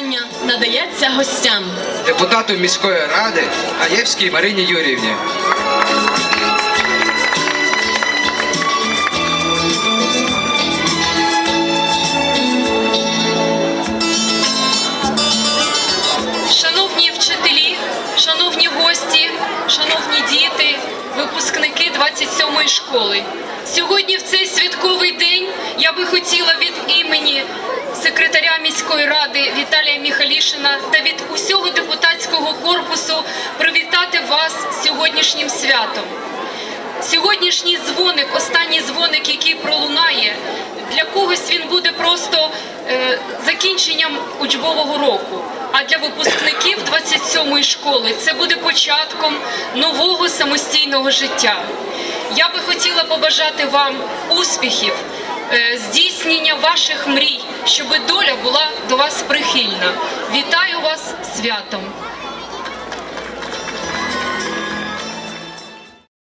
привітання надається гостям. депутату міської ради Гаєвській Марині Юріївні. Шановні вчителі, шановні гості, шановні діти, випускники 27-ї школи. Сьогодні в цей святковий день я би хотіла від імені секретаря міської ради Віталія Міхалішина та від усього депутатського корпусу привітати вас сьогоднішнім святом. Сьогоднішній дзвоник, останній дзвоник, який пролунає, для когось він буде просто е, закінченням учбового року. А для випускників 27-ї школи це буде початком нового самостійного життя. Я би хотіла побажати вам успіхів, здійснення ваших мрій, щоб доля була до вас прихильна. Вітаю вас святом!